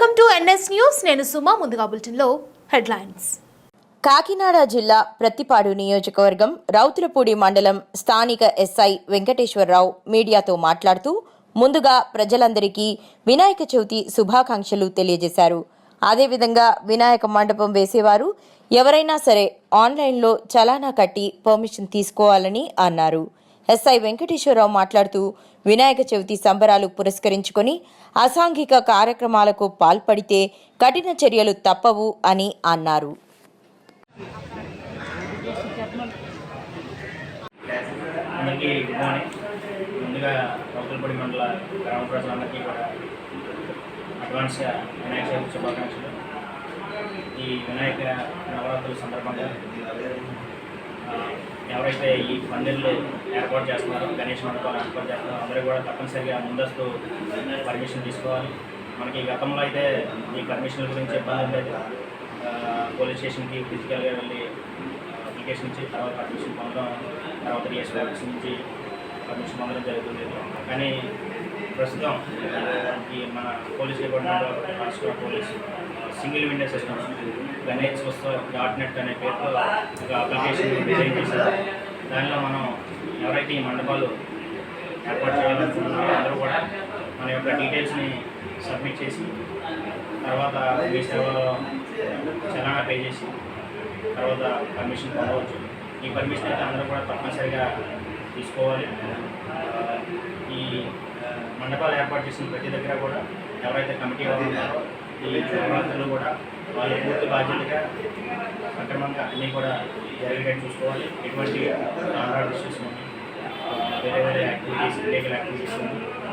Welcome to NS news. నేను సుమా ముందుగా బులెటిన్లో హెడ్లైన్స్. కాకినాడ జిల్లా ప్రత్తిపాడు నియోజకవర్గం రౌతులపూడి మండలం స్థానిక ఎస్ఐ వెంకటేశ్వరరావు మీడియాతో మాట్లాడుతూ ముందుగా ప్రజలందరికీ వినాయక చవితి శుభాకాంక్షలు తెలియజేశారు. అదేవిధంగా వినాయక మండపం వేసేవారు ఎవరైనా సరే ఆన్లైన్లో చలానా కట్టి పర్మిషన్ తీసుకోవాలని అన్నారు. ఎస్ఐ వెంకటేశ్వరరావు మాట్లాడుతూ వినాయక చవితి సంబరాలు పురస్కరించుకొని అసాంఘిక కార్యక్రమాలకు పాల్పడితే కఠిన చర్యలు తప్పవు అని అన్నారు. అందరికీ గుడ్ మార్నింగ్. ముందుగా రౌతులపూడి మండల గ్రామ ప్రజలందరికీ కూడా వినాయక చవితి శుభాకాంక్షలు. ఈ వినాయక నవరాత్రుల సందర్భంగా ఎవరైతే ఈ పందిళ్ళు ఏర్పాటు చేస్తున్నారో గణేష్ మండపాలు ఏర్పాటు చేస్తున్నారో అందరూ కూడా తప్పనిసరిగా ముందస్తు పర్మిషన్ తీసుకోవాలి. మనకి గతంలో అయితే ఈ పర్మిషన్ల గురించి ఇబ్బంది లేదు పోలీస్ స్టేషన్కి ఫిజికల్గా వెళ్ళి అప్లికేషన్ ఇచ్చి తర్వాత పర్మిషన్ పొందడం తర్వాత డిఎస్ ఆఫీస్ నుంచి పర్మిషన్ పొందడం జరుగుతుంది. కానీ ప్రస్తుతం ఈ మన పోలీస్ డిపార్ట్మెంట్ రాష్ట్ర police single window system Ganesh Utsav dot net అనే పేరుతో ఒక అప్లికేషన్ డిజైన్ చేశారు. దానిలో మనం ఎవరైతే ఈ మండపాలు ఏర్పాటు చేయాలనుకుంటున్నారో అందరూ కూడా మన యొక్క డీటెయిల్స్ని సబ్మిట్ చేసి తర్వాత మీ సేవలో చలానా పే చేసి తర్వాత పర్మిషన్ పొందవచ్చు. ఈ పర్మిషన్ అయితే అందరూ కూడా తప్పనిసరిగా తీసుకోవాలి. ఈ మండపాలు ఏర్పాటు చేసిన ప్రతి దగ్గర కూడా ఎవరైతే కమిటీ వాళ్ళు ఉన్నారో ఈ నవరాత్రులు కూడా వాళ్ళు పూర్తి బాధ్యతగా సక్రమంగా అన్నీ కూడా జరిగేటట్టు చూసుకోవాలి. ఎటువంటి ఆంధ్ర చూసుకోండి వేరే వేరే యాక్టివిటీస్ ఇల్లీగల్ యాక్టివిటీస్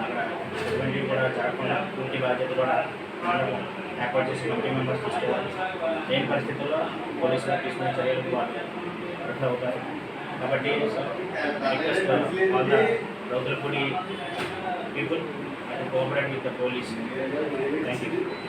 అక్కడ ఎటువంటివి కూడా జరగకుండా పూర్తి బాధ్యత కూడా మనం ఏర్పాటు చేసి కమిటీ మెంబర్స్ తీసుకోవాలి. లేని పరిస్థితుల్లో పోలీసులు తీసుకున్న చర్యలకు వాళ్ళు అట్లా అవుతారు కాబట్టి request all people and cooperate with the police thank you